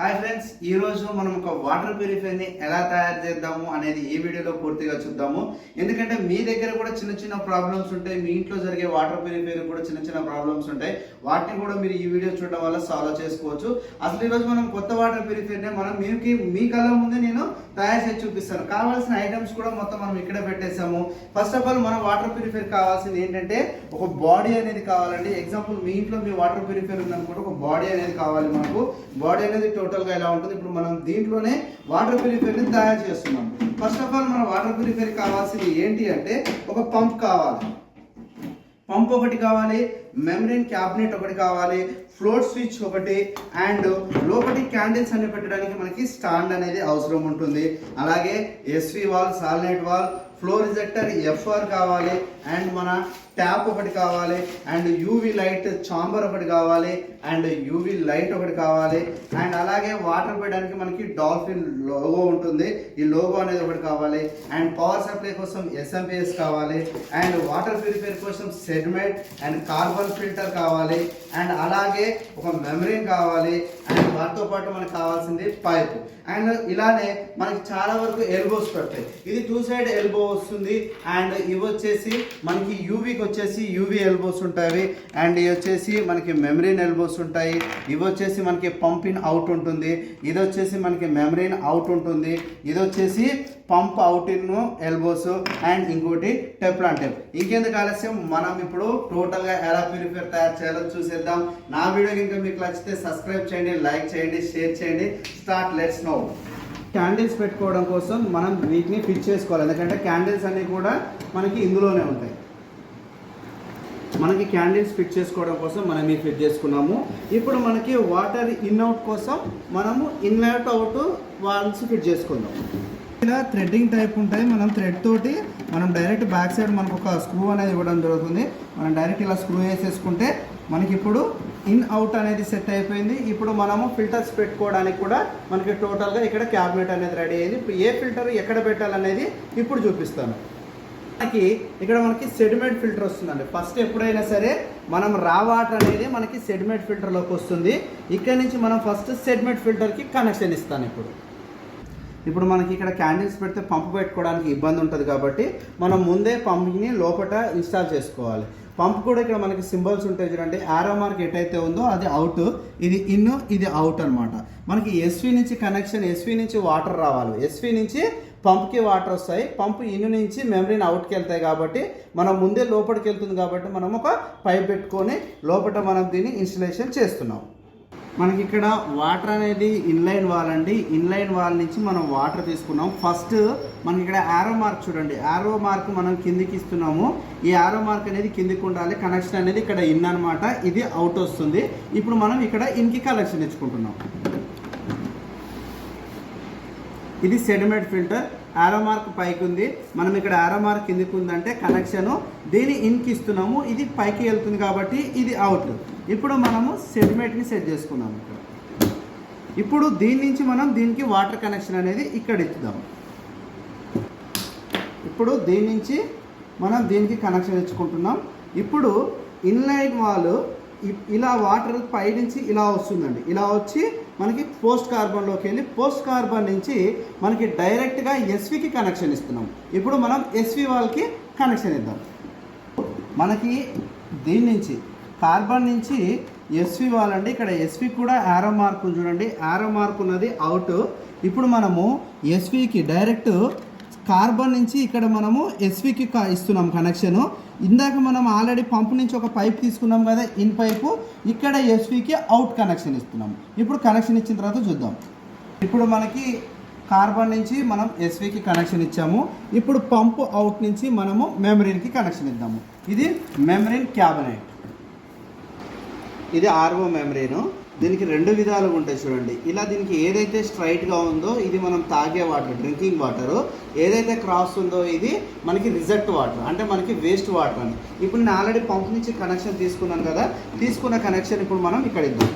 Hi friends ఈ రోజు మనం ఒక వాటర్ ప్యూరిఫైర్ని ఎలా తయారు చేద్దాము అనేది ఈ వీడియోలో పూర్తిగా చూద్దాము. ఎందుకంటే మీ దగ్గర కూడా చిన్న చిన్న ప్రాబ్లమ్స్ ఉంటాయి మీ ఇంట్లో జరిగే వాటర్ ప్యూరిఫైర్ కూడా చిన్న చిన్న ప్రాబ్లమ్స్ ఉంటాయి. వాటిని కూడా మీరు ఈ వీడియో చూడడం వల్ల సాల్వ్ చేసుకోవచ్చు. అసలు ఈ రోజు మనం కొత్త వాటర్ ప్యూరిఫైర్ని మనం మీకు మీ కళ్ళ ముందే నేను తయారు చేసి చూపిస్తాను. కావాల్సిన ఐటమ్స్ కూడా మొత్తం మనం ఇక్కడే పెట్టేసాము ఫస్ట్ ఆఫ్ ఆల్ మన వాటర్ ప్యూరిఫైర్ కావాల్సింది ఏంటంటే ఒక బాడీ అనేది కావాలండి. ఎగ్జాంపుల్ మీ ఇంట్లో మీ వాటర్ ప్యూరిఫైర్ ఉందనుకుంటే ఒక బాడీ అనేది కావాలి మనకు. బాడీ అనేది టోటల్గా ఎలా ఉంటుంది? ఇప్పుడు మనం దీంట్లోనే వాటర్ ప్యూరిఫైర్ని తయారు చేస్తున్నాం. ఫస్ట్ ఆఫ్ ఆల్ మన వాటర్ ప్యూరిఫైర్ కావాల్సింది ఏంటి అంటే ఒక పంప్ కావాలి. పంప్ ఒకటి కావాలి మెమరీన్ క్యాబినెట్ ఒకటి కావాలి ఫ్లోట్ స్విచ్ ఒకటి అండ్ లోపటి క్యాండిల్స్ అన్ని పెట్టడానికి మనకి స్టాండ్ అనేది అవసరం ఉంటుంది. అలాగే SV valve solenoid valve flow restrictor FR కావాలి అండ్ మన ట్యాప్ ఒకటి కావాలి అండ్ యూవి లైట్ చాంబర్ ఒకటి కావాలి అండ్ యూవి లైట్ ఒకటి కావాలి అండ్ అలాగే వాటర్ పెట్టడానికి మనకి డాల్ఫిన్ లోగో ఉంటుంది. ఈ లోగో అనేది ఒకటి కావాలి అండ్ పవర్ సప్లై కోసం ఎస్ఎంపిఎస్ కావాలి అండ్ వాటర్ ప్యూరిఫైర్ కోసం సెడ్మెట్ అండ్ కార్బన్ ఫిల్టర్ కావాలి అండ్ అలాగే ఒక మెమరీన్ కావాలి అండ్ వాటితో పాటు మనకు కావాల్సింది పైప్ అండ్ ఇలానే మనకి చాలా వరకు ఎల్బోస్ పడతాయి. ఇది టూ సైడ్ ఎల్బో వస్తుంది అండ్ ఇవి వచ్చేసి మనకి యూవీకి వచ్చేసి యూవీ ఎల్బోస్ ఉంటాయి. అండ్ ఇవి వచ్చేసి మనకి మెమరీన్ ఎల్బోస్ ఉంటాయి. ఇవి వచ్చేసి మనకి పంపింగ్ అవుట్ ఉంటుంది. ఇది వచ్చేసి మనకి మెమరీన్ అవుట్ ఉంటుంది. ఇది వచ్చేసి pump out in elbows and ఇంకోటి టెప్లాన్ టెప్. ఇంకెందుకు ఆలస్యం? మనం ఇప్పుడు టోటల్గా ఎలా ప్యూరిఫైర్ తయారు చేయాలో చూసేద్దాం. నా వీడియో ఇంకా మీకు నచ్చితే సబ్స్క్రైబ్ చేయండి లైక్ చేయండి షేర్ చేయండి. Start let's know. క్యాండిల్స్ పెట్టుకోవడం కోసం మనం వీటిని ఫిట్ చేసుకోవాలి. ఎందుకంటే క్యాండిల్స్ అన్నీ కూడా మనకి ఇందులోనే ఉంటాయి. మనకి క్యాండిల్స్ ఫిట్ చేసుకోవడం కోసం మనం ఈ ఫిట్ చేసుకున్నాము. ఇప్పుడు మనకి వాటర్ ఇన్ అవుట్ కోసం మనము ఇన్లెట్ అవుట్ వాల్స్ ఫిట్ చేసుకుందాం. ఇలా థ్రెడ్డింగ్ టైప్ ఉంటాయి. మనం థ్రెడ్ తోటి మనం డైరెక్ట్ బ్యాక్ సైడ్ మనకు ఒక స్క్రూ అనేది ఇవ్వడం జరుగుతుంది. మనం డైరెక్ట్ ఇలా స్క్రూ వేసేసుకుంటే మనకి ఇప్పుడు ఇన్ అవుట్ అనేది సెట్ అయిపోయింది. ఇప్పుడు మనము ఫిల్టర్స్ పెట్టుకోవడానికి కూడా మనకి టోటల్గా ఇక్కడ క్యాబినెట్ అనేది రెడీ అయింది. ఇప్పుడు ఏ ఫిల్టర్ ఎక్కడ పెట్టాలనేది ఇప్పుడు చూపిస్తాను. మనకి ఇక్కడ మనకి సెడిమెంట్ ఫిల్టర్ వస్తుందండి. ఫస్ట్ ఎప్పుడైనా సరే మనం రా వాటర్ అనేది మనకి సెడిమెంట్ ఫిల్టర్లోకి వస్తుంది. ఇక్కడ నుంచి మనం ఫస్ట్ సెడిమెంట్ ఫిల్టర్కి కనెక్షన్ ఇస్తాను ఇప్పుడు. ఇప్పుడు మనకి ఇక్కడ క్యాండిల్స్ పెడితే పంపు పెట్టుకోవడానికి ఇబ్బంది ఉంటుంది కాబట్టి మనం ముందే పంప్ని లోపల ఇన్స్టాల్ చేసుకోవాలి. పంప్ కూడా ఇక్కడ మనకి సింబల్స్ ఉంటాయి చూడండి. ఆరో మార్క్ ఎటైతే ఉందో అది అవుట్ ఇది ఇన్ ఇది అవుట్ అన్నమాట. మనకి ఎస్వి నుంచి కనెక్షన్ ఎస్వి నుంచి వాటర్ రావాలి. ఎస్వి నుంచి పంప్కి వాటర్ వస్తాయి. పంప్ ఇన్ నుంచి మెమరీని అవుట్కి వెళ్తాయి కాబట్టి మనం ముందే లోపలికి వెళ్తుంది కాబట్టి మనం ఒక పైప్ పెట్టుకొని లోపల మనం దీన్ని ఇన్స్టలేషన్ చేస్తున్నాం. మనకి ఇక్కడ వాటర్ అనేది ఇన్లైన్ వాల్ అండి. ఇన్లైన్ వాల్ నుంచి మనం వాటర్ తీసుకున్నాం. ఫస్ట్ మనకి ఇక్కడ ఆరో మార్క్ చూడండి. ఆరో మార్క్ మనం కిందికి ఇస్తున్నాము. ఈ ఆరో మార్క్ అనేది కిందికి ఉండాలి. కనెక్షన్ అనేది ఇక్కడ ఇన్ అనమాట ఇది అవుట్ వస్తుంది. ఇప్పుడు మనం ఇక్కడ ఇన్కి కనెక్షన్ ఇచ్చుకుంటున్నాం ఇది సెడిమెంట్ ఫిల్టర్ ఆరో మార్క్ పైకి ఉంది మనం ఇక్కడ ఆరో మార్క్ కిందికి ఉందంటే కనెక్షన్ దీని ఇన్కి ఇస్తున్నాము. ఇది పైకి వెళ్తుంది కాబట్టి ఇది అవుట్ ఇప్పుడు మనము సెడిమెంట్ని సెట్ చేసుకున్నాము ఇక్కడ. ఇప్పుడు దీని నుంచి మనం దీనికి వాటర్ కనెక్షన్ అనేది ఇక్కడ ఇద్దాం ఇప్పుడు దీని నుంచి మనం దీనికి కనెక్షన్ ఇచ్చుకుంటున్నాం ఇప్పుడు ఇన్లైన్ వాల్ ఇలా వాటర్ పై నుంచి ఇలా వస్తుందండి. ఇలా వచ్చి మనకి పోస్ట్ కార్బన్లోకి వెళ్ళి పోస్ట్ కార్బన్ నుంచి మనకి డైరెక్ట్గా ఎస్వికి కనెక్షన్ ఇస్తున్నాం. ఇప్పుడు మనం ఎస్వి వాళ్ళకి కనెక్షన్ ఇద్దాం. మనకి దీని నుంచి కార్బన్ నుంచి ఎస్వి వాళ్ళండి. ఇక్కడ ఎస్వి కూడా యారో మార్క్ చూడండి. యారో మార్క్ ఉన్నది అవుట్ ఇప్పుడు మనము ఎస్వికి డైరెక్ట్ కార్బన్ నుంచి ఇక్కడ మనము ఎస్వికి ఇస్తున్నాం కనెక్షను ఇందాక మనం ఆల్రెడీ పంపు నుంచి ఒక పైప్ తీసుకున్నాం కదా ఇన్ పైపు ఇక్కడ ఎస్వికి అవుట్ కనెక్షన్ ఇస్తున్నాం. ఇప్పుడు కనెక్షన్ ఇచ్చిన తర్వాత చూద్దాం. ఇప్పుడు మనకి కార్బన్ నుంచి మనం ఎస్వికి కనెక్షన్ ఇచ్చాము. ఇప్పుడు పంపు అవుట్ నుంచి మనము మెమరీన్కి కనెక్షన్ ఇద్దాము. ఇది మెమరీన్ క్యాబినెట్ ఇది ఆర్ఓ మెమరీను దీనికి రెండు విధాలుగా ఉంటాయి చూడండి. ఇలా దీనికి ఏదైతే స్ట్రైట్గా ఉందో ఇది మనం తాగే వాటర్ డ్రింకింగ్ వాటర్ ఏదైతే క్రాస్ ఉందో ఇది మనకి రిజెక్ట్ వాటర్ అంటే మనకి వేస్ట్ వాటర్ అని. ఇప్పుడు నేను ఆల్రెడీ పంప్ నుంచి కనెక్షన్ తీసుకున్నాను కదా. తీసుకున్న కనెక్షన్ ఇప్పుడు మనం ఇక్కడ ఇద్దాం.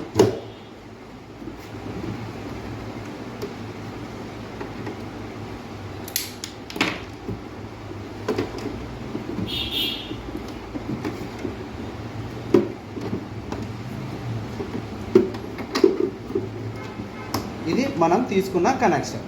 ఇది మనం తీసుకున్న కనెక్షన్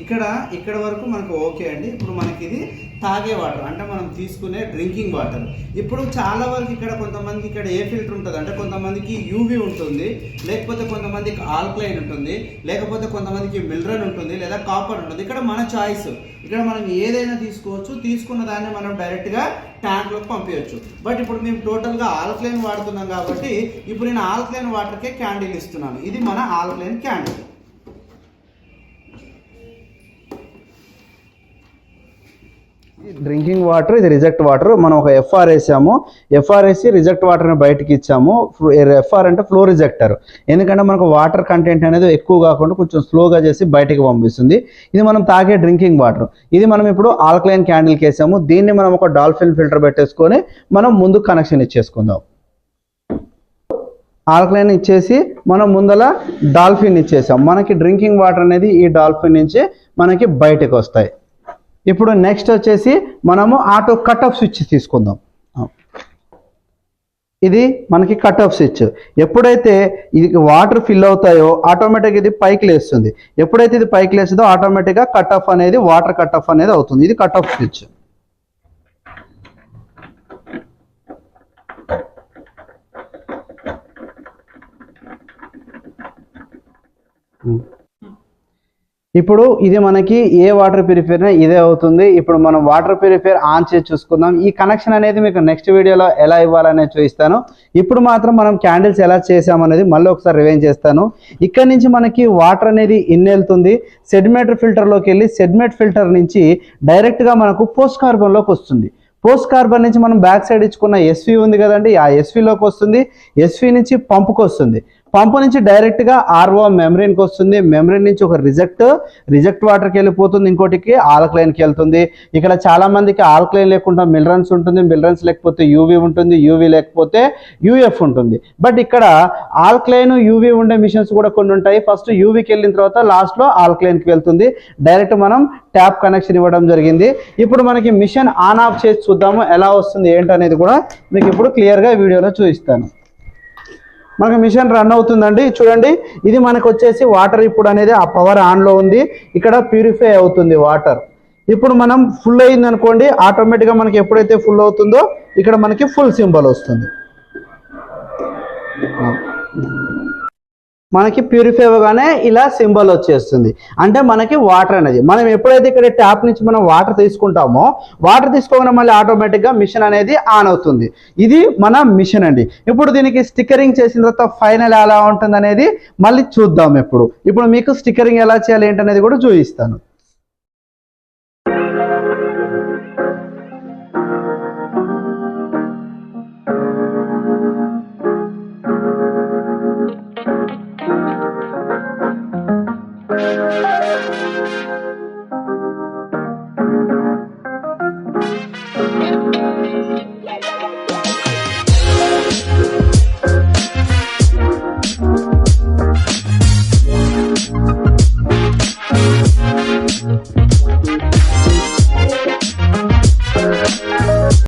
ఇక్కడ ఇక్కడ వరకు మనకు ఓకే అండి. ఇప్పుడు మనకి ఇది తాగే వాటర్ అంటే మనం తీసుకునే డ్రింకింగ్ వాటర్. ఇప్పుడు చాలా వరకు ఇక్కడ కొంతమందికి ఇక్కడ ఏ ఫిల్టర్ ఉంటుంది అంటే కొంతమందికి యూవి ఉంటుంది లేకపోతే కొంతమందికి ఆల్క్లైన్ ఉంటుంది లేకపోతే కొంతమందికి మిల్రన్ ఉంటుంది లేదా కాపర్ ఉంటుంది. ఇక్కడ మన చాయిస్. ఇక్కడ మనం ఏదైనా తీసుకోవచ్చు తీసుకున్న దాన్ని మనం డైరెక్ట్గా ట్యాంక్లోకి పంపించవచ్చు బట్ ఇప్పుడు మేము టోటల్గా ఆల్క్లైన్ వాడుతున్నాం కాబట్టి ఇప్పుడు నేను ఆల్క్లైన్ వాటర్కే క్యాండిల్ ఇస్తున్నాను. ఇది మన ఆల్క్లైన్ క్యాండిల్. డ్రింకింగ్ వాటర్ ఇది రిజెక్ట్ వాటర్. మనం ఒక ఎఫ్ఆర్ వేసాము. ఎఫ్ఆర్ వేసి రిజెక్ట్ వాటర్ని బయటకి ఇచ్చాము. ఎఫ్ఆర్ అంటే ఫ్లో రిజెక్టర్. ఎందుకంటే మనకు వాటర్ కంటెంట్ అనేది ఎక్కువ కాకుండా కొంచెం స్లోగా చేసి బయటికి పంపిస్తుంది. ఇది మనం తాగే డ్రింకింగ్ వాటర్. ఇది మనం ఇప్పుడు ఆల్కలైన్ క్యాండిల్కి వేసాము. దీన్ని మనం ఒక డాల్ఫిన్ ఫిల్టర్ పెట్టేసుకొని మనం ముందు కనెక్షన్ ఇచ్చేసుకుందాం. ఆల్కలైన్ ఇచ్చేసి మనం ముందల డాల్ఫిన్ ఇచ్చేసాం. మనకి డ్రింకింగ్ వాటర్ అనేది ఈ డాల్ఫిన్ నుంచి మనకి బయటకు వస్తాయి. ఇప్పుడు నెక్స్ట్ వచ్చేసి మనము ఆటో కట్ ఆఫ్ స్విచ్ తీసుకుందాం ఇది మనకి కట్ ఆఫ్ స్విచ్ ఎప్పుడైతే ఇది వాటర్ ఫిల్ అవుతాయో ఆటోమేటిక్ ఇది పైకి లేస్తుంది. ఎప్పుడైతే ఇది పైకి లేస్తుందో ఆటోమేటిక్గా కట్ ఆఫ్ అనేది వాటర్ కట్ ఆఫ్ అనేది అవుతుంది. ఇది కట్ ఆఫ్ స్విచ్ ఇప్పుడు ఇది మనకి ఏ వాటర్ ప్యూరిఫైర్ ఇదే అవుతుంది. ఇప్పుడు మనం వాటర్ ప్యూరిఫైర్ ఆన్ చేసి చూసుకుందాం. ఈ కనెక్షన్ అనేది మీకు నెక్స్ట్ వీడియోలో ఎలా ఇవ్వాలనేది చూపిస్తాను. ఇప్పుడు మాత్రం మనం క్యాండిల్స్ ఎలా చేసామనేది మళ్ళీ ఒకసారి రివైన్ చేస్తాను. ఇక్కడ నుంచి మనకి వాటర్ అనేది ఇన్ వెళ్తుంది సెడిమేటర్ ఫిల్టర్లోకి వెళ్ళి సెడిమేట్ ఫిల్టర్ నుంచి డైరెక్ట్గా మనకు పోస్ట్ కార్బన్లోకి వస్తుంది. పోస్ట్ కార్బన్ నుంచి మనం బ్యాక్ సైడ్ ఇచ్చుకున్న ఎస్వి ఉంది కదండి. ఆ ఎస్విలోకి వస్తుంది. ఎస్వి నుంచి పంపుకు వస్తుంది. పంపు నుంచి డైరెక్ట్గా ఆర్ఓ మెమరీన్కి వస్తుంది. మెమరీన్ నుంచి ఒక రిజెక్ట్ రిజెక్ట్ వాటర్కి వెళ్ళిపోతుంది ఇంకోటికి ఆల్క్లైన్కి వెళ్తుంది. ఇక్కడ చాలామందికి ఆల్క్లైన్ లేకుండా మిలరన్స్ ఉంటుంది. మిలరన్స్ లేకపోతే యూవి ఉంటుంది యూవీ లేకపోతే యూఎఫ్ ఉంటుంది. బట్ ఇక్కడ ఆల్క్లైన్ యూవి ఉండే మిషన్స్ కూడా కొన్ని ఉంటాయి. ఫస్ట్ యూవీకి వెళ్ళిన తర్వాత లాస్ట్లో ఆల్క్లైన్కి వెళ్తుంది. డైరెక్ట్ మనం ట్యాప్ కనెక్షన్ ఇవ్వడం జరిగింది. ఇప్పుడు మనకి మిషన్ ఆన్ ఆఫ్ చేసి చూద్దాము. ఎలా వస్తుంది ఏంటనేది కూడా మీకు ఇప్పుడు క్లియర్గా వీడియోలో చూపిస్తాను. మనకి మిషన్ రన్ అవుతుందండి. చూడండి ఇది మనకు వచ్చేసి వాటర్ ఇప్పుడు అనేది ఆ పవర్ ఆన్లో ఉంది. ఇక్కడ ప్యూరిఫై అవుతుంది వాటర్. ఇప్పుడు మనం ఫుల్ అయింది అనుకోండి ఆటోమేటిక్గా మనకి ఎప్పుడైతే ఫుల్ అవుతుందో ఇక్కడ మనకి ఫుల్ సింబల్ వస్తుంది. మనకి ప్యూరిఫై అవ్వగానే ఇలా సింబల్ వచ్చేస్తుంది. అంటే మనకి వాటర్ అనేది. మనం ఎప్పుడైతే ఇక్కడ ట్యాప్ నుంచి మనం వాటర్ తీసుకుంటామో వాటర్ తీసుకోగానే మళ్ళీ ఆటోమేటిక్గా మిషన్ అనేది ఆన్ అవుతుంది. ఇది మన మిషన్ అండి. ఇప్పుడు దీనికి స్టిక్కరింగ్ చేసిన తర్వాత ఫైనల్ ఎలా ఉంటుంది అనేది మళ్ళీ చూద్దాం ఇప్పుడు ఇప్పుడు మీకు స్టిక్కరింగ్ ఎలా చేయాలి ఏంటనేది కూడా చూపిస్తాను.